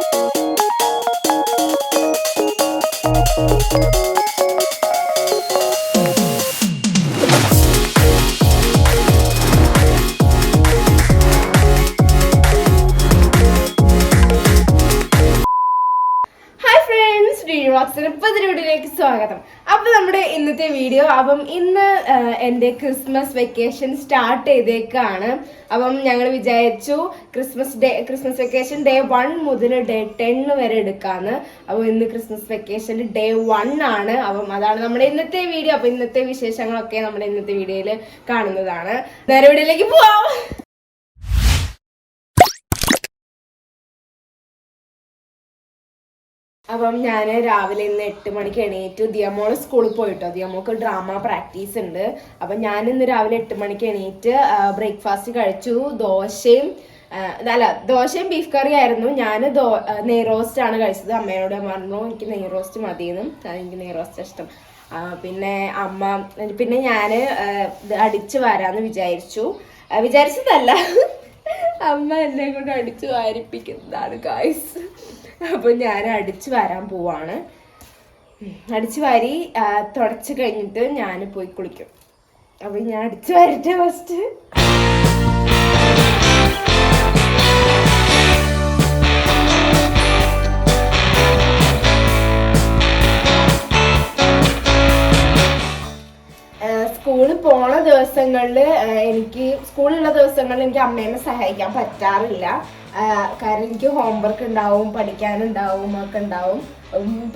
Thank you. അപ്പം ഇന്ന് എന്റെ ക്രിസ്മസ് വെക്കേഷൻ സ്റ്റാർട്ട് ചെയ്തേക്കാണ്. അപ്പം ഞങ്ങൾ വിചാരിച്ചു Christmas day Christmas vacation day one മുതൽ ഡേ ടെൻ വരെ എടുക്കാന്ന്. അപ്പോൾ ഇന്ന് ക്രിസ്മസ് വെക്കേഷൻ ഡേ വൺ ആണ്. അപ്പം അതാണ് നമ്മുടെ ഇന്നത്തെ വീഡിയോ. അപ്പൊ ഇന്നത്തെ വിശേഷങ്ങളൊക്കെ നമ്മുടെ ഇന്നത്തെ വീഡിയോയിൽ കാണുന്നതാണ്. നേരെ വീഡിയോയിലേക്ക് പോവാം. അപ്പം ഞാൻ രാവിലെ ഇന്ന് എട്ട് മണിക്ക് എണീറ്റ് ദിയമോൾ സ്കൂളിൽ പോയിട്ടോ. ദിയമോൾക്ക് ഡ്രാമ പ്രാക്ടീസ് ഉണ്ട്. അപ്പം ഞാൻ ഇന്ന് രാവിലെ എട്ട് മണിക്ക് എണീറ്റ് ബ്രേക്ക്ഫാസ്റ്റ് കഴിച്ചു. ദോശയും അല്ല ദോശയും ബീഫ് കറി ആയിരുന്നു. ഞാൻ ദോ നെയ് റോസ്റ്റ് ആണ് കഴിച്ചത്. അമ്മയോട് പറഞ്ഞു എനിക്ക് നെയ് റോസ്റ്റ് മതിയെന്നും. എനിക്ക് നെയ് റോസ്റ്റ് ഇഷ്ടം. പിന്നെ അമ്മ പിന്നെ ഞാൻ അടിച്ചു വരാമെന്ന് വിചാരിച്ചു. വിചാരിച്ചതല്ല. അമ്മ എന്നെ കൊണ്ട് അടിച്ചു വാരിപ്പിക്കുന്നതാണ് കായ്സ് അപ്പൊ ഞാൻ അടിച്ചു വരാൻ പോവാണ്. അടിച്ചു വാരി തുടച്ചു കഴിഞ്ഞിട്ട് ഞാൻ പോയി കുളിക്കും. അപ്പൊ ഞാൻ അടിച്ചു വരട്ടെ ഫസ്റ്റ് സ്കൂളിൽ പോണ ദിവസങ്ങളിൽ എനിക്ക് സ്കൂളിലുള്ള ദിവസങ്ങളിൽ എനിക്ക് അമ്മേനെ സഹായിക്കാൻ പറ്റാറില്ല. കാരണം എനിക്ക് ഹോംവർക്ക് ഉണ്ടാവും പഠിക്കാനുണ്ടാവും ഒക്കെ ഉണ്ടാവും.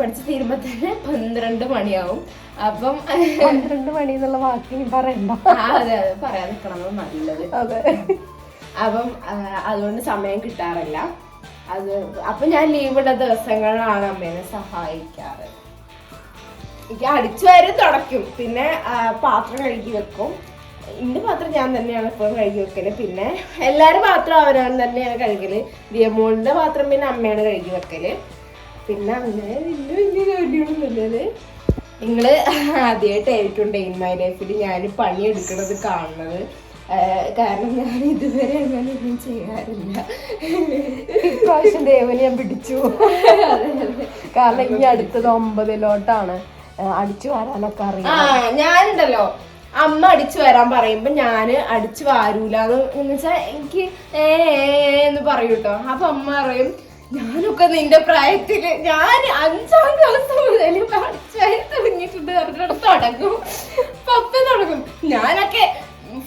പഠിച്ച് തീരുമ്പോൾ തന്നെ പന്ത്രണ്ട് മണിയാവും. അപ്പം പന്ത്രണ്ട് മണി എന്നുള്ള വാക്ക് പറയണ്ട. അതെ അതെ. പറയാൻ നിൽക്കണം നല്ലത്. അതെ. അപ്പം അതുകൊണ്ട് സമയം കിട്ടാറില്ല. അത് അപ്പൊ ഞാൻ ലീവുള്ള ദിവസങ്ങളിലാണ് അമ്മേനെ സഹായിക്കാറ്. എനിക്ക് അടിച്ചു വരും തുടയ്ക്കും. പിന്നെ പാത്രം കഴുകി വെക്കും. എന്റെ പാത്രം ഞാൻ തന്നെയാണ് എപ്പോഴും കഴുകി വെക്കൽ. പിന്നെ എല്ലാവരും പാത്രം അവരാണ് തന്നെയാണ് കഴുകൽ. ദിയമോളിന്റെ പാത്രം പിന്നെ അമ്മയാണ് കഴുകി വെക്കൽ. പിന്നെ അങ്ങനെ വലിയ വലിയ ജോലിയൊന്നുമില്ലത് നിങ്ങൾ ആദ്യമായിട്ടായിരിക്കും ഡെയിൻ മൈ ലൈഫിൽ ഞാൻ പണിയെടുക്കുന്നത് കാണുന്നത്. കാരണം ഞാൻ ഇതുവരെ അങ്ങനെ ഒന്നും ചെയ്യാറില്ല. ഇപ്രാവശ്യം ദേവന് ഞാൻ പിടിച്ചു. കാരണം ഇനി അടുത്തത് ഒമ്പതിലോട്ടാണ്. അടിച്ചു വരാനൊക്കെ ആ അറിയാം ഞാനുണ്ടല്ലോ. അമ്മ അടിച്ചു വരാൻ പറയുമ്പോ ഞാൻ അടിച്ചു വാരൂലെന്ന് വെച്ചാൽ എനിക്ക് ഏ എന്ന് പറയൂ കേട്ടോ. അപ്പൊ അമ്മ പറയും ഞാനൊക്കെ നിന്റെ പ്രായത്തിൽ ഞാൻ അഞ്ചാം ക്ലാസ് മുതൽ വാരി തുടങ്ങിയിട്ടുണ്ട് തുടങ്ങും. പപ്പ തുടങ്ങും ഞാനൊക്കെ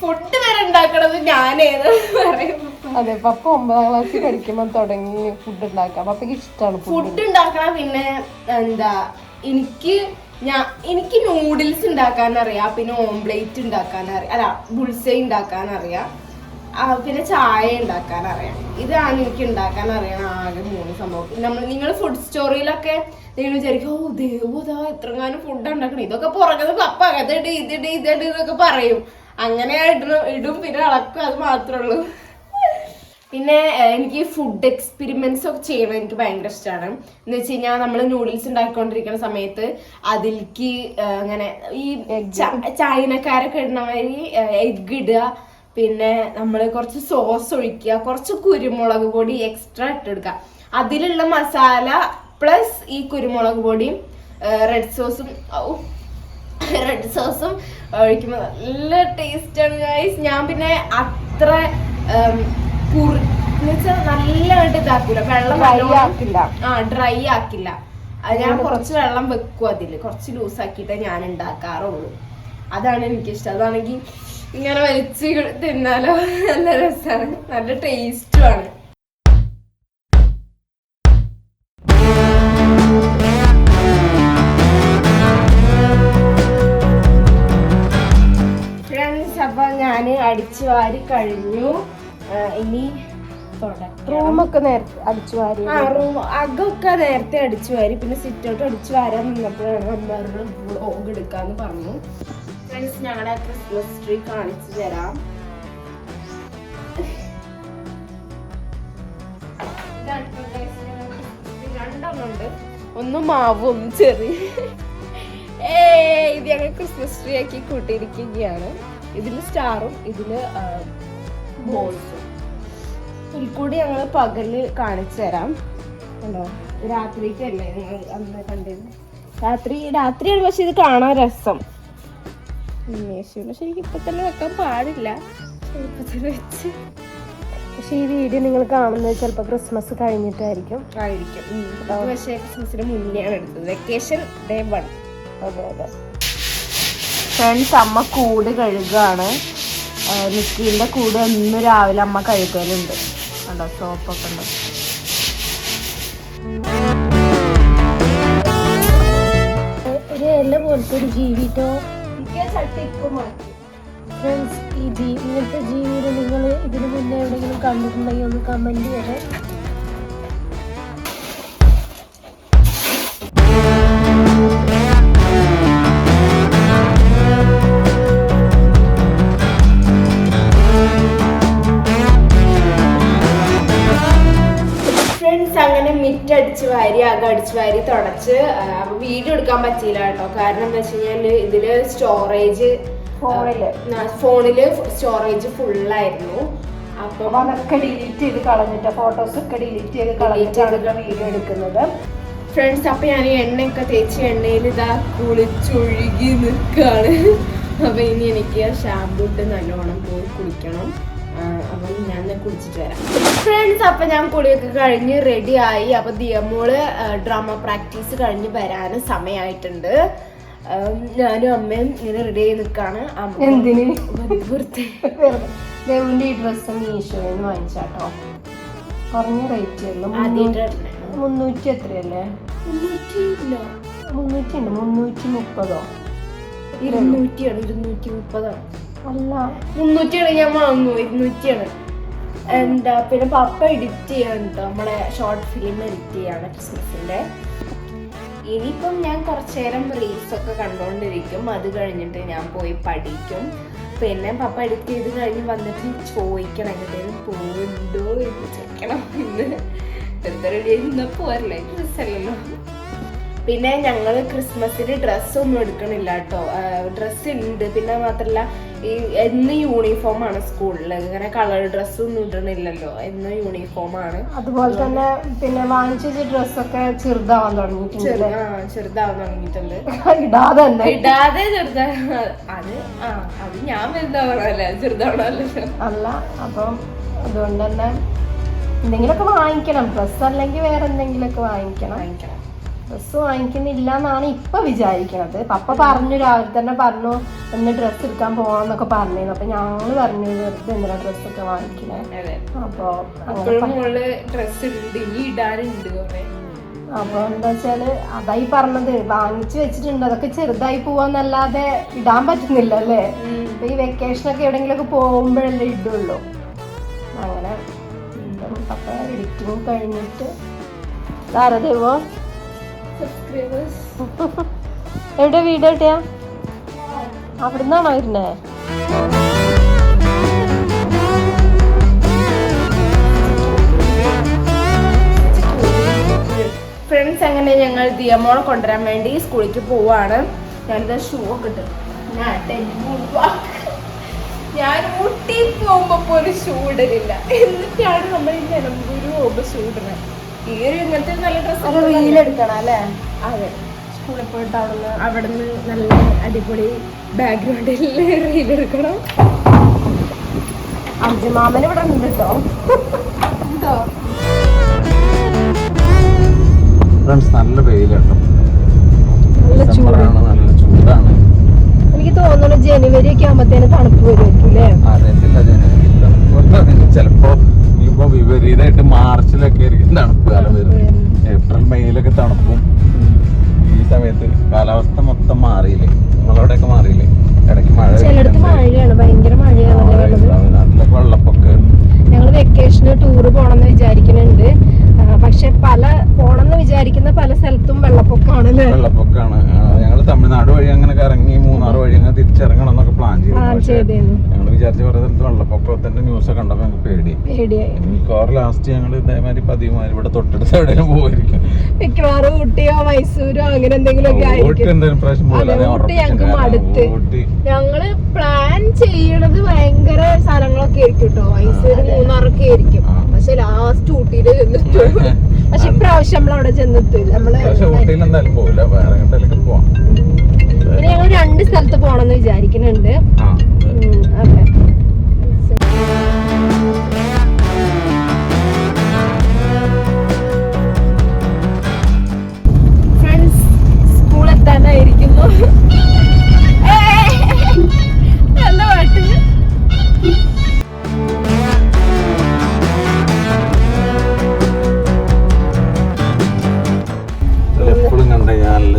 ഫുഡ് വരെ ഉണ്ടാക്കണത് ഞാനേന്ന് പറയും. അതെ പപ്പ ഒമ്പതാം ക്ലാസ് കഴിക്കുമ്പോ തുടങ്ങി ഫുഡ് ഉണ്ടാക്കാം. പപ്പയ്ക്ക് ഇഷ്ടമാണ് ഫുഡ് ഉണ്ടാക്കണ പിന്നെ എന്താ എനിക്ക് ഞാൻ എനിക്ക് നൂഡിൽസ് ഉണ്ടാക്കാൻ അറിയാം പിന്നെ ഓംപ്ലേറ്റ് ഉണ്ടാക്കാൻ അറിയാം അല്ല ബുൾസൈ ഉണ്ടാക്കാൻ അറിയാം പിന്നെ ചായ ഉണ്ടാക്കാൻ അറിയാം ഇതാണ് എനിക്ക് ഉണ്ടാക്കാൻ അറിയണ ആകെ മൂന്ന് സംഭവം. നമ്മൾ നിങ്ങൾ ഫുഡ് സ്റ്റോറിയിലൊക്കെ നിങ്ങൾ വിചാരിക്കും ഓ ദേവതാ കാലം ഫുഡ് ഉണ്ടാക്കണം. ഇതൊക്കെ പുറകെ പപ്പ അതിട് ഇതിട് ഇതിട് ഇതൊക്കെ പറയും. അങ്ങനെ ഇടും ഇടും പിന്നെ അളക്കും അത് മാത്രമേ ഉള്ളൂ. പിന്നെ എനിക്ക് ഫുഡ് എക്സ്പെരിമെന്റ്സ് ഒക്കെ ചെയ്യണം എനിക്ക് ഭയങ്കര ഇഷ്ടമാണ് എന്ന് വെച്ച് കഴിഞ്ഞാൽ നമ്മൾ നൂഡിൽസ് ഉണ്ടാക്കിക്കൊണ്ടിരിക്കുന്ന സമയത്ത് അതിലേക്ക് അങ്ങനെ ഈ ചൈനക്കാരൊക്കെ ഇടുന്ന മാതിരി എഗ് ഇടുക. പിന്നെ നമ്മൾ കുറച്ച് സോസ് ഒഴിക്കുക. കുറച്ച് കുരുമുളക് പൊടി എക്സ്ട്രാ ഇട്ടെടുക്കുക അതിലുള്ള മസാല പ്ലസ് ഈ കുരുമുളക് പൊടിയും റെഡ് സോസും റെഡ് സോസും ഒഴിക്കുമ്പോൾ നല്ല ടേസ്റ്റ് ആണ് ഗൈസ് ഞാൻ പിന്നെ അത്ര നല്ലതായിട്ട് ഇതാക്കൂല. വെള്ളം ആക്കില്ല. ആ ഡ്രൈ ആക്കില്ല. ഞാൻ കുറച്ച് വെള്ളം വെക്കും അതിൽ. കുറച്ച് ലൂസ് ആക്കിയിട്ടേ ഞാൻ ഉണ്ടാക്കാറുള്ളൂ അതാണ് എനിക്കിഷ്ടം. അതാണെങ്കിൽ ഇങ്ങനെ വലിച്ച് തിന്നാലോ. നല്ല രസമാണ് നല്ല ടേസ്റ്റുമാണ് ഫ്രണ്ട്സ് അപ്പൊ ഞാൻ അടിച്ചു വാരി കഴിഞ്ഞു. ഇനി റൂമൊക്കെ നേരത്തെ അടിച്ചു വാരി ആ റൂം അകമൊക്കെ നേരത്തെ അടിച്ചു വാരി പിന്നെ സിറ്റ് ഔട്ട് അടിച്ചു വാരാൻ നിന്നപ്പോഴാണ് അമ്മമാരുടെ വ്ളോഗ് എടുക്കാന്ന് പറഞ്ഞു. ഫ്രണ്ട്സ് ഞങ്ങളുടെ ക്രിസ്മസ് ട്രീ കാണിച്ചു തരാം. രണ്ടെണ്ണുണ്ട് ഒന്ന് മാവ് ഒന്ന് ചെറിയ ഏ ഇത് ഞങ്ങൾ ക്രിസ്മസ് ട്രീ ആക്കി കൂട്ടിയിരിക്കുകയാണ്. ഇതിൽ സ്റ്റാറും ഇതിൽ ബോൾസും. ഇതിൽ കൂടി ഞങ്ങൾ പകൽ കാണിച്ചു തരാം. കണ്ടോ? രാത്രിക്കല്ലേ നിങ്ങൾ അന്ന് കണ്ടിരുന്നു രാത്രി രാത്രിയാണ് പക്ഷെ ഇത് കാണാൻ രസം. ഉന്മേഷുള്ള ശരിക്കും ഇപ്പൊ തന്നെ വെക്കാൻ പാടില്ല. ഇപ്പൊ തന്നെ വെച്ച്. പക്ഷെ ഈ വീഡിയോ നിങ്ങൾ കാണുന്നത് ചിലപ്പോൾ ക്രിസ്മസ് കഴിഞ്ഞിട്ടായിരിക്കും. ആയിരിക്കും. പക്ഷേ ക്രിസ്മസിന് മുന്നെയാണ് എടുത്തത്. Vacation day one. അതെ അതെ. ഫ്രണ്ട്സ് അമ്മ കൂട് കഴുകാണ്. നിക്കിന്റെ കൂട് ഇന്ന് രാവിലെ അമ്മ കഴുകലുണ്ട്. കണ്ടോ? സോപ്പൊക്കെ ഉണ്ടോ ഒരു എല്ല പോലത്തെ ഒരു ജീവിട്ടോ ഫ്രണ്ട്സ് ഈ ജീ ഇങ്ങനത്തെ ജീവിനെ നിങ്ങൾ ഇതിനു മുന്നേ എവിടെയെങ്കിലും കണ്ടിട്ടുണ്ടെങ്കിൽ ഒന്ന് കമന്റ് ചെയ്യണേ വാരി ആകെ അടിച്ച് വാരി തുടച്ച് അപ്പൊ വീഡിയോ എടുക്കാൻ പറ്റിയില്ല കേട്ടോ. കാരണം എന്താ വെച്ച് കഴിഞ്ഞാൽ ഇതിൽ സ്റ്റോറേജ് ഫോണിൽ. സ്റ്റോറേജ് ഫുള്ളായിരുന്നു അപ്പൊ അപ്പൊ അതൊക്കെ ഡിലീറ്റ് ചെയ്ത് കളഞ്ഞിട്ട് ഫോട്ടോസ് ഒക്കെ ഡിലീറ്റ് ചെയ്ത് കളഞ്ഞിട്ടാണ് വീഡിയോ എടുക്കുന്നത്. ഫ്രണ്ട്സ് അപ്പൊ ഞാൻ എണ്ണയൊക്കെ തേച്ച് എണ്ണയിൽ ഇതാ കുളിച്ചൊഴുകി നിൽക്കാണ് അപ്പൊ ഇനി എനിക്ക് ഷാമ്പു ഇട്ട് നല്ലോണം പോയി കുളിക്കണം. അപ്പം ഞാൻ കുളിച്ചിട്ട് വരാം. ഫ്രണ്ട്സ് അപ്പൊ ഞാൻ കുളിയൊക്കെ കഴിഞ്ഞ് റെഡി ആയി. അപ്പൊ ദിയമോൾ ഡ്രാമ പ്രാക്ടീസ് കഴിഞ്ഞ് വരാൻ സമയമായിട്ടുണ്ട് ഞാനും അമ്മയും ഇങ്ങനെ റെഡി ആയി നിൽക്കാണ് എന്തിന്? വെറുതെ ദേവിന്റെ ഈ ഡ്രസ്സ് മീഷോയിൽ നിന്ന് വാങ്ങിച്ചാട്ടോ. കുറഞ്ഞ റേറ്റ് മുന്നൂറ്റി എത്രയല്ലേ? മുന്നൂറ്റി ഉണ്ട് മുന്നൂറ്റി മുപ്പതോ ഇരുന്നൂറ്റിയാണ് ഇരുന്നൂറ്റി മുപ്പതാണ് അല്ല ഇരുന്നൂറ്റിയാണ്. എന്താ പിന്നെ പപ്പ എഡിറ്റ് ചെയ്യാണ് കേട്ടോ നമ്മളെ ഷോർട്ട് ഫിലിം എഡിറ്റ് ചെയ്യാണ് ക്രിസ്മസിന്റെ. ഇനിയിപ്പം ഞാൻ കുറച്ചേരം റീൽസ് ഒക്കെ കണ്ടുകൊണ്ടിരിക്കും അത് കഴിഞ്ഞിട്ട് ഞാൻ പോയി പഠിക്കും. പിന്നെ പപ്പ എഡിറ്റ് ചെയ്ത് കഴിഞ്ഞ് വന്നിട്ട് ചോദിക്കണം എങ്ങോട്ടേലും പോകുന്നുണ്ടോ എന്ന് ചോദിക്കണം. ഇന്ന് വെറുതെ റെഡി പോരല്ലേ ഡ്രസ്സല്ലല്ലോ പിന്നെ ഞങ്ങൾ ക്രിസ്മസിന് ഡ്രസ്സ് ഒന്നും എടുക്കണില്ല കേട്ടോ ഡ്രസ്സ് ഉണ്ട് പിന്നെ മാത്രല്ല ഈ എന്ന് യൂണിഫോം ആണ് സ്കൂളിൽ ഇങ്ങനെ കളർ ഡ്രസ്സ് ഒന്നും ഇടണില്ലല്ലോ. എന്ന് യൂണിഫോം ആണ്. അതുപോലെ തന്നെ പിന്നെ വാങ്ങിച്ച ഡ്രസ്സൊക്കെ ചെറുതാവാൻ തുടങ്ങിയിട്ടുണ്ട് ആ ചെറുതാവാൻ തുടങ്ങിയിട്ടുണ്ട്. ഇടാതെ തന്നെ. ഇടാതെ ചെറുതാ അത് ആ അത് ഞാൻ വലുതാവണല്ലേ ചെറുതാവണല്ലോ അല്ല അപ്പം അതുകൊണ്ട് തന്നെ എന്തെങ്കിലുമൊക്കെ വാങ്ങിക്കണം. ഡ്രസ്സ് അല്ലെങ്കിൽ വേറെ എന്തെങ്കിലുമൊക്കെ വാങ്ങിക്കണം. വാങ്ങിക്കണം. ഡ്രസ്സ് വാങ്ങിക്കുന്നില്ല എന്നാണ് ഇപ്പൊ വിചാരിക്കണത്. പപ്പ പറഞ്ഞു രാവിലെ തന്നെ പറഞ്ഞു ഒന്ന് ഡ്രസ്സ് എടുക്കാൻ പോകണമെന്നൊക്കെ പറഞ്ഞിരുന്നു. അപ്പൊ ഞങ്ങൾ പറഞ്ഞു വെറുതെ എന്തിനാ ഡ്രസ്സൊക്കെ വാങ്ങിക്കണേ? അതെ. അപ്പൊ അങ്ങനെ അപ്പോഴും മോൾ ഡ്രസ്സ് ഇടാനുണ്ട് കുറെ അപ്പൊ എന്താ വെച്ചാൽ അതായി പറഞ്ഞത്. വാങ്ങിച്ചു വെച്ചിട്ടുണ്ട്. അതൊക്കെ ചെറുതായി പോവാന്നല്ലാതെ ഇടാൻ പറ്റുന്നില്ല അല്ലേ ഈ വെക്കേഷനൊക്കെ എവിടെയെങ്കിലുമൊക്കെ പോകുമ്പോഴല്ലേ ഇടുള്ളൂ. അങ്ങനെ. അപ്പൊ എഡിറ്റിംഗ് കഴിഞ്ഞിട്ട്. താരദേവോ സബ്സ്ക്രൈബേഴ്സ് എവിടെ വീട് കേട്ടിയാ? അവിടുന്നാണോ വരുന്നേ? ഫ്രണ്ട്സ് അങ്ങനെ ഞങ്ങൾ ദിയമോളെ കൊണ്ടുവരാൻ വേണ്ടി സ്കൂളിലേക്ക് പോവാണ്. ഞാനിത് ഷൂ ഒക്കെ ഇട്ട്. ഞാൻ ഊട്ടി പോകുമ്പോ പോലും ഷൂ ഇടലില്ല. എന്നിട്ടാണ് നമ്മൾ ഈ നിലമ്പൂര് പോകുമ്പോ ഷൂ ഇടുന്നത്. ഈ ഒരു ഇങ്ങനത്തെ നല്ല ഡ്രസ്സ് റീൽ എടുക്കണം അല്ലേ? അതെ. സ്കൂളിൽ പോയിട്ട് അവിടുന്ന് അവിടുന്ന് നല്ല അടിപൊളി ബാക്ക്ഗ്രൗണ്ടിൽ റീൽ എടുക്കണം. അഞ്ചുമാമൻ ഇവിടെ ഉണ്ട്? കേട്ടോ എന്തോ ഫ്രണ്ട്സ് നല്ല വെയിലുണ്ട് നല്ല ചൂടാണ് നല്ല ചൂടാണ്. എനിക്ക് തോന്നുന്നു ജനുവരി ഒക്കെ ആകുമ്പോഴത്തേന് തണുപ്പ് വരുമായിരിക്കും അല്ലേ? അറിയത്തില്ല ജനുവരി ചിലപ്പോ ഇപ്പൊ വിപരീതമായിട്ട് മാർച്ചിലൊക്കെ ആയിരിക്കും തണുപ്പ് കാലം വരുന്നത്. ഏപ്രിൽ മെയ്യിലൊക്കെ തണുപ്പും. ഈ സമയത്ത് കാലാവസ്ഥ മൊത്തം മാറിയില്ലേ? നമ്മളവിടെയൊക്കെ മാറിയില്ലേ? ഇടയ്ക്ക് മഴ നാട്ടിലൊക്കെ വെള്ളപ്പൊക്കം. ഞങ്ങൾ ടൂർ പോകണം എന്ന് വിചാരിക്കുന്നുണ്ട് പക്ഷെ പല പോണെന്ന് വിചാരിക്കുന്ന പല സ്ഥലത്തും വെള്ളപ്പൊക്കമാണല്ലേ വെള്ളപ്പൊക്കമാണ് ഞങ്ങൾ തമിഴ്നാട് വഴി അങ്ങനെ ഇറങ്ങി മൂന്നാർ വഴി അങ്ങനെ തിരിച്ചിറങ്ങണം എന്നൊക്കെ പ്ലാൻ ചെയ്തു ഞങ്ങൾ വിചാരിച്ച കുറെ സ്ഥലത്ത് വെള്ളപ്പൊക്കത്തിന്റെ ന്യൂസ് കണ്ടപ്പോ ഞങ്ങൾക്ക് പേടി. മിക്കവാറും ലാസ്റ്റ് ഞങ്ങൾ ഇതേമാതിരി പതിവുമാതിരി ഇവിടെ തൊട്ടടുത്ത് എവിടെയും പോയിരിക്കും മിക്കവാറും ഊട്ടിയോ മൈസൂരോ അങ്ങനെ എന്തെങ്കിലും ഒക്കെ ആയിരിക്കും. ഞങ്ങൾ പ്ലാൻ ചെയ്യണത് ഭയങ്കര ആയിരിക്കും കേട്ടോ മൈസൂര് മൂന്നാറൊക്കെ ആയിരിക്കും. പക്ഷെ ലാസ്റ്റ് ഊട്ടിയിൽ ചെന്നിട്ടു പക്ഷെ ഇപ്രാവശ്യം നമ്മൾ അവിടെ ചെന്നെത്തില്ല നമ്മൾ പിന്നെ ഞങ്ങൾ രണ്ട് സ്ഥലത്ത് പോണെന്ന് വിചാരിക്കുന്നുണ്ട്. അതെ. ഫ്രണ്ട്സ് സ്കൂൾ എത്താനായിരിക്കുന്നു.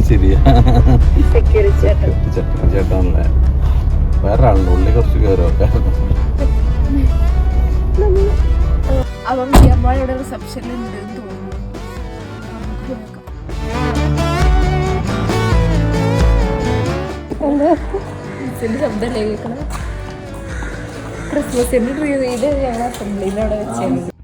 ശരിയാ. സെക്യൂരിറ്റി ചേട്ടനല്ലേ വേറെ ആളുണ്ട് ഉള്ളി കുറച്ച് കയറൊക്കെ അവൻ ഇവിടെ റിസപ്ഷനിൽ ഉണ്ട് തോന്നുന്നു. ശബ്ദമല്ലേ കേൾക്കണത്? ക്രിസ്മസിന്റെ ട്രീ ഞങ്ങൾ അസംബ്ലിയിൽ അവിടെ വെച്ചായിരുന്നു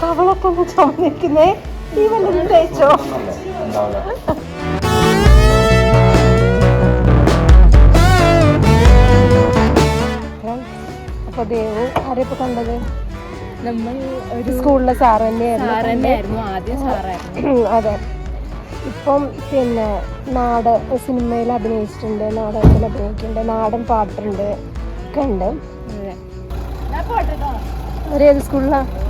കവളൊക്കെ ചുമന്നിരിക്കുന്നേ ഈ വല്ലതും തേച്ചോ അപ്പൊ ദേവു ആരെയിപ്പോ കണ്ടത് നമ്മൾ ഒരു സ്കൂളിലെ സാറ് തന്നെയായിരുന്നു. ആദ്യം സാറായിരുന്നു അതെ. ഇപ്പം പിന്നെ നാട് സിനിമയിൽ അഭിനയിച്ചിട്ടുണ്ട് നാടകത്തിൽ അഭിനയിക്കുന്നുണ്ട് നാടൻ പാട്ടുണ്ട് ഒക്കെ ഉണ്ട്. ഒരേത് സ്കൂളിലാണ് എൻ എസ് എസ്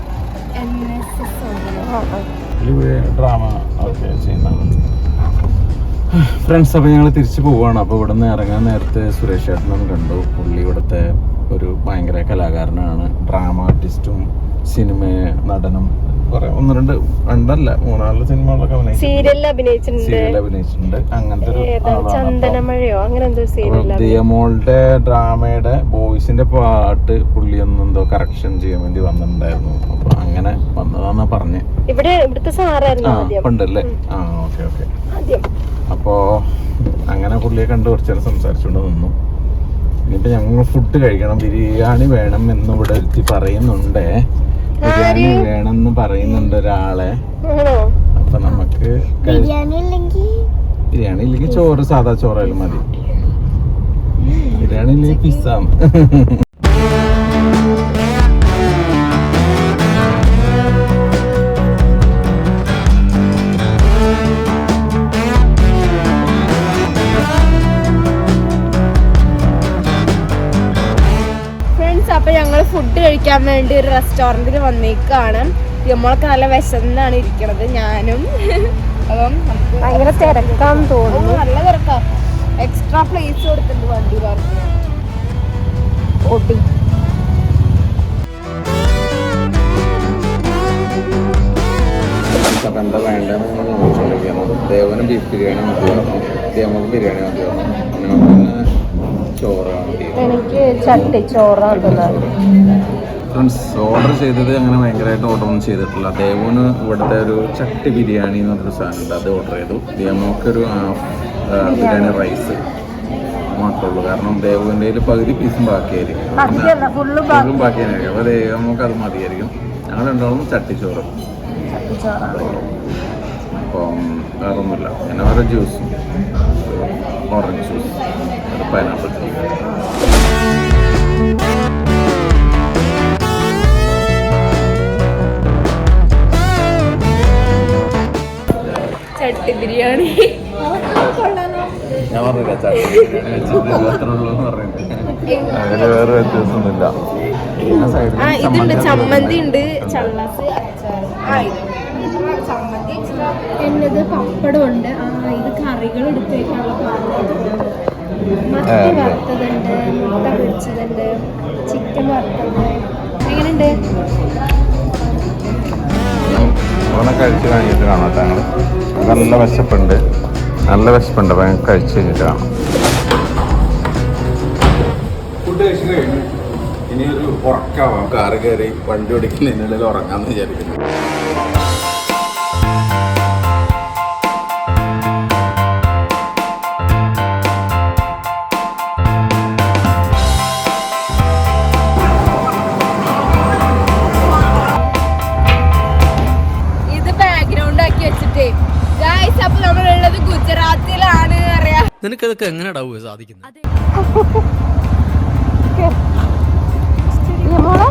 ഡ്രാമ ഒക്കെ ചെയ്യുന്നതാണ് ഫ്രണ്ട്സ് അപ്പോൾ ഞങ്ങൾ തിരിച്ചു പോവുകയാണ് അപ്പോൾ ഇവിടെ നിന്ന് ഇറങ്ങാൻ നേരത്തെ സുരേഷ് ചേട്ടനും കണ്ടു. പുള്ളി ഇവിടുത്തെ ഒരു ഭയങ്കര കലാകാരനാണ്. ഡ്രാമ ആർട്ടിസ്റ്റും സിനിമ നടനും കുറെ ഒന്ന് രണ്ട് രണ്ടല്ല മൂന്നാൽ സിനിമകളൊക്കെ സീരിയലിൽ അഭിനയിച്ചിട്ടുണ്ട്. അങ്ങനത്തെ ഒരു ചന്ദനമഴയോ? അങ്ങനെ എന്തോ ദിയമോളുടെ ഡ്രാമയുടെ ബോയ്സിന്റെ പാട്ട് പുള്ളി ഒന്ന് എന്തോ കറക്ഷൻ ചെയ്യാൻ വേണ്ടി വന്നിട്ടുണ്ടായിരുന്നു. അപ്പൊ അങ്ങനെ വന്നതാന്നാ പറഞ്ഞു. ഇവിടെ ഇവിടുത്തെ സാറായിരുന്നു ഉണ്ടല്ലേ? ആ ഓക്കെ ഓക്കെ. അപ്പോ അങ്ങനെ പുള്ളിയെ കണ്ട് കുറച്ചു നേരം സംസാരിച്ചുകൊണ്ട് നിന്നു. എന്നിട്ട് ഞങ്ങൾ ഫുഡ് കഴിക്കണം. ബിരിയാണി വേണം എന്ന് ഇവിടെ എത്തി പറയുന്നുണ്ടേ. ബിരിയാണി വേണമെന്ന് പറയുന്നുണ്ട് ഒരാളെ. അപ്പൊ നമുക്ക് ബിരിയാണി ഇല്ലെങ്കിൽ? ചോറ് സാധാ ചോറായാലും മതി. ബിരിയാണി ഇല്ലെങ്കിൽ പിസ്സ വേണ്ടി ഒരു റെസ്റ്റോറന്റിൽ വന്നേക്കാണ്. നമ്മളൊക്കെ നല്ല വിശന്നാണ് ഇരിക്കണത് ഞാനും. അപ്പം ഭയങ്കര തിരക്കാന്ന് തോന്നുന്നു. നല്ല തിരക്കാ. എക്സ്ട്രാ പ്ലേസ് കൊടുത്തിട്ടുണ്ട് വണ്ടി പാർക്ക് ഓട്ടി അപ്പൊ എന്താ വേണ്ടതെന്ന് നമ്മൾ നോക്കിക്കൊണ്ടിരിക്കുകയാണ് ദേവന് ബീഫ് ബിരിയാണി മതി പറഞ്ഞു ദേവക്ക് ബിരിയാണി മതി പറഞ്ഞു അങ്ങനെ ചോറാണ് എനിക്ക് ചട്ടി ചോറാണ് ഫ്രണ്ട്സ് ഓർഡർ ചെയ്തത് അങ്ങനെ ഭയങ്കരമായിട്ട് ഓർഡർ ഒന്നും ചെയ്തിട്ടില്ല. ദേവുന് ഇവിടുത്തെ ഒരു ചട്ടി ബിരിയാണി എന്ന് പറഞ്ഞൊരു സാധനമുണ്ട് അത് ഓർഡർ ചെയ്തു. ഹാഫ് ബിരിയാണി റൈസ് മാത്രമേ ഉള്ളൂ കാരണം ദേവുവിന്റെ പകുതി പീസും ബാക്കിയായിരിക്കും. ഫുള്ള് ബാക്കിയായിരിക്കും. അപ്പോൾ ദേവമോക്ക് അത് മതിയായിരിക്കും. ഞങ്ങൾ രണ്ടോളം ചട്ടിച്ചോറ്. അപ്പം വേറെ ഒന്നുമില്ല പിന്നെ വേറെ ജ്യൂസും ഓറഞ്ച് ജ്യൂസ് പൈനാപ്പിൾ ചട്ടി ബിരിയാണി. ഞാൻ പറഞ്ഞില്ല ചട്ടി അതിൽ വേറെ വ്യത്യാസമൊന്നുമില്ല. ആ ഇതുണ്ട് ചമ്മന്തി ഉണ്ട് ചള്ളാസ്. എന്നത് പപ്പടം ഉണ്ട് ആ ഇത് കറികൾ എടുത്തേക്കാനുള്ള പാത്രം മത്തി വറുത്തതുണ്ട് മുട്ട പൊരിച്ചതുണ്ട് ചിക്കൻ വറുത്തത് എങ്ങനെയുണ്ട്? ഓനെ കഴിച്ച് കഴിഞ്ഞിട്ട് കാണാം ഞങ്ങൾ നല്ല വിശപ്പുണ്ട്. നല്ല വിശപ്പുണ്ട്. അപ്പം ഞങ്ങൾ കഴിച്ച് കഴിഞ്ഞിട്ട് കാണാം. ഇനി ഒരു ഉറക്കാവാം? കാറ് കയറി വണ്ടി ഓടിക്കുന്നതിനുള്ളിൽ ഉറങ്ങാമെന്ന് വിചാരിക്കുന്നു. നിനക്കതൊക്കെ എങ്ങനെയാടാവുക സാധിക്കുന്നത് മോളെ?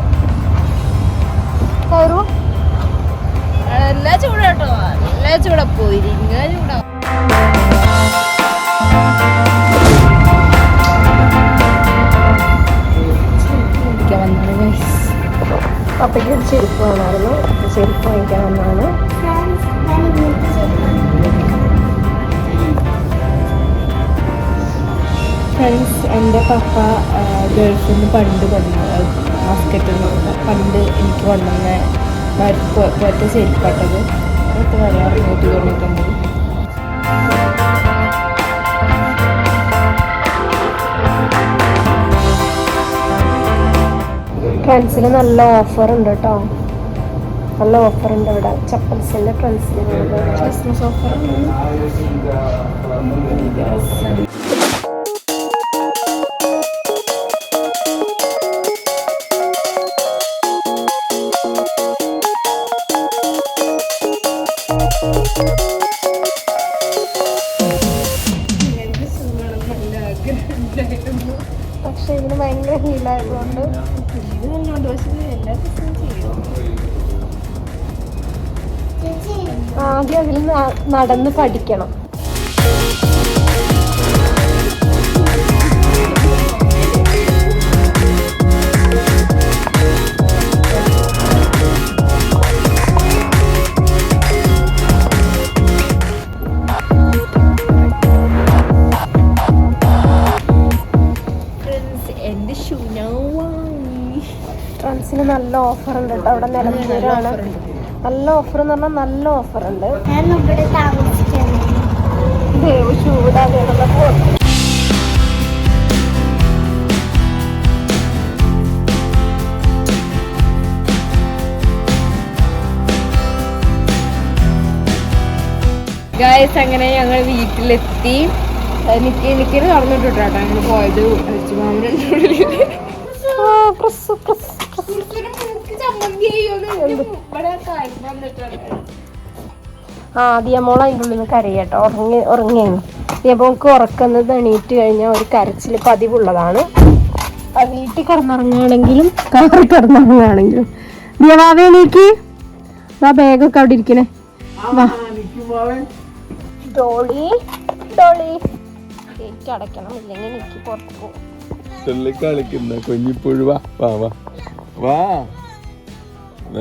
കയറൂ നല്ല ചൂടാട്ടോ. എല്ലാ ചൂടാ. പോയിരിങ്ങ ചൂടാ. പപ്പയ്ക്ക് ചെരുപ്പ് വേണമായിരുന്നു. ചെരുപ്പ് വാങ്ങിക്കാൻ വന്നതാണ്. ഫ്രണ്ട്സ് എന്റെ പപ്പ ഗൾഫിൽ നിന്ന് പണ്ട് വന്നു. മാസ്കറ്റിൽ നിന്ന് പണ്ട് എനിക്ക് കൊണ്ടുവന്ന പോറ്റ ശരിപ്പെട്ടത്. അതൊക്കെ വില അറുന്നൂറ്റി തൊണ്ണൂറ്റൊമ്പത് ട്രെൻഡ്സിൽ നല്ല ഓഫർ ഉണ്ട് കേട്ടോ നല്ല ഓഫർ ഉണ്ട് ഇവിടെ. ചപ്പൽസിന്റെ ട്രെൻഡ്സിൽ ക്രിസ്മസ് ഓഫർ നടന്ന് പഠിക്കണം. ട്രെൻഡ്സിന് നല്ല ഓഫർ ഉണ്ട് കേട്ടോ അവിടെ നിലമ്പൂരാണ്. നല്ല ഓഫർ എന്ന് പറഞ്ഞാൽ നല്ല ഓഫർ ഉണ്ട്. ദേവ് ചൂടാതെ ഗായസ് അങ്ങനെ ഞങ്ങൾ വീട്ടിലെത്തി. എനിക്ക് നിക്കി നടന്നിട്ടുണ്ടോ കേട്ടോ ഞങ്ങൾ പോയത്. അച്ചുമാമനുണ്ട് ഉള്ളിൽ ആ ദിയമോൾ അതിന്റെ ഉള്ളിൽ നിന്ന് കരയട്ടോ. ഉറങ്ങി ഉറങ്ങി നമുക്ക് ഉറക്കുന്നത് എണീറ്റ് കഴിഞ്ഞാൽ ഒരു കരച്ചിൽ പതിവുള്ളതാണ്. വീട്ടിൽ കിടന്നുറങ്ങുകയാണെങ്കിലും കാറിൽ കിടന്നുറങ്ങുകയാണെങ്കിലും. ദിയവാവേ എണീക്ക്. ആ ബാഗൊക്കെ അവിടെ ഇരിക്കണേ. വാ. ഡോളി ഡോളി. എനിക്ക് അടയ്ക്കണം ഇല്ലെങ്കിൽ എനിക്ക് പുറത്ത് പോകും. തുള്ളി കളിക്കുന്ന കുഞ്ഞിപ്പുഴു. വാ വാ വാ. വാ.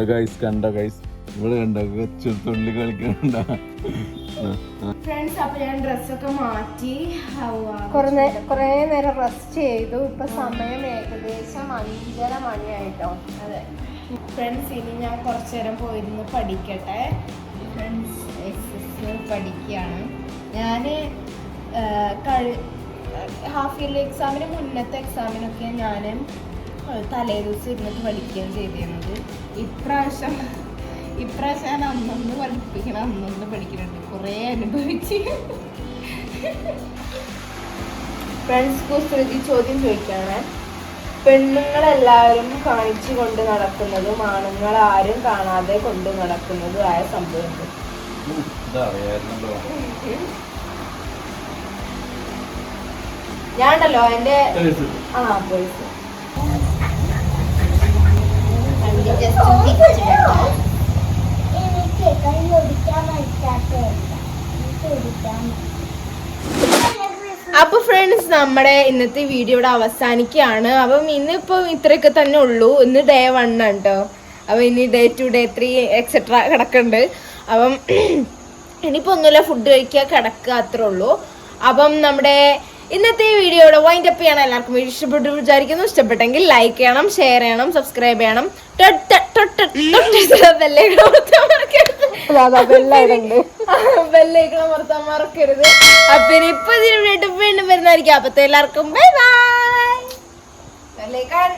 ഗൈസ് കണ്ട ഗൈസ് ഇവിടെ കണ്ട? തുള്ളി കളിക്കണ്ട ഫ്രണ്ട്സ് അപ്പൊ ഞാൻ ഡ്രസ്സൊക്കെ മാറ്റി. കുറെ നേരം റെസ്റ്റ് ചെയ്തു. ഇപ്പൊ സമയം ഏകദേശം അഞ്ചര മണിയായിട്ടോ. അതെ. ഫ്രണ്ട്സ് ഇനി ഞാൻ കുറച്ചു നേരം പോയിരുന്ന് പഠിക്കട്ടെ. ഫ്രണ്ട്സ് എസ് എസ് പഠിക്കുകയാണ്. ഞാൻ ഹാഫ് ഇയർലി എക്സാമിന് മുന്നത്തെ എക്സാമിനൊക്കെ ഞാൻ തലേ ദിവസം ഇരുന്നിട്ട് പഠിക്കുകയും ചെയ്തിരുന്നത്. ഇപ്രാവശ്യം ഇപ്രാവശ്യം ഞാൻ അന്നൊന്ന് പഠിപ്പിക്കണം അന്നൊന്ന് പഠിക്കുന്നുണ്ട് കുറേ അനുഭവിച്ച്. ഫ്രണ്ട്സ് കുസൃതി ചോദ്യം ചോദിക്കുകയാണ് പെണ്ണുങ്ങളെല്ലാവരും കാണിച്ചു കൊണ്ട് നടക്കുന്നതും ആണുങ്ങൾ ആരും കാണാതെ കൊണ്ട് നടക്കുന്നതും ആയ സംഭവം ഞാനുണ്ടല്ലോ എന്റെ ആ പേഴ്സ് അപ്പൊ ഫ്രണ്ട്സ് നമ്മുടെ ഇന്നത്തെ വീഡിയോ ഇവിടെ അവസാനിക്കുകയാണ്. അപ്പം ഇന്നിപ്പോ ഇത്രയൊക്കെ തന്നെ ഉള്ളൂ. ഇന്ന് ഡേ വൺ ആണ് കേട്ടോ അപ്പൊ ഇനി day two day three etcetera കിടക്കുന്നുണ്ട്. അപ്പം ഇനിയിപ്പോ ഒന്നുമില്ല ഫുഡ് കഴിക്കുക കിടക്കുക അത്രേ ഉള്ളൂ. അപ്പം നമ്മുടെ ഇന്നത്തെ വീഡിയോയുടെ വൈൻഡ് അപ്പ് ചെയ്യണം എല്ലാവർക്കും ഇഷ്ടപ്പെട്ടു വിചാരിക്കുന്നു. ഇഷ്ടപ്പെട്ടെങ്കിൽ ലൈക്ക് ചെയ്യണം ഷെയർ ചെയ്യണം സബ്സ്ക്രൈബ് ചെയ്യണം. ബെല്ലൈക്കണം മറത്താൻ മറക്കരുത്. അപ്പൊ ഇപ്പൊ ഇതിന് വേണ്ടി വീണ്ടും വരുന്നതായിരിക്കും. അപ്പത്തെ എല്ലാവർക്കും ബൈ ബൈ ബെല്ലൈക്കാൻ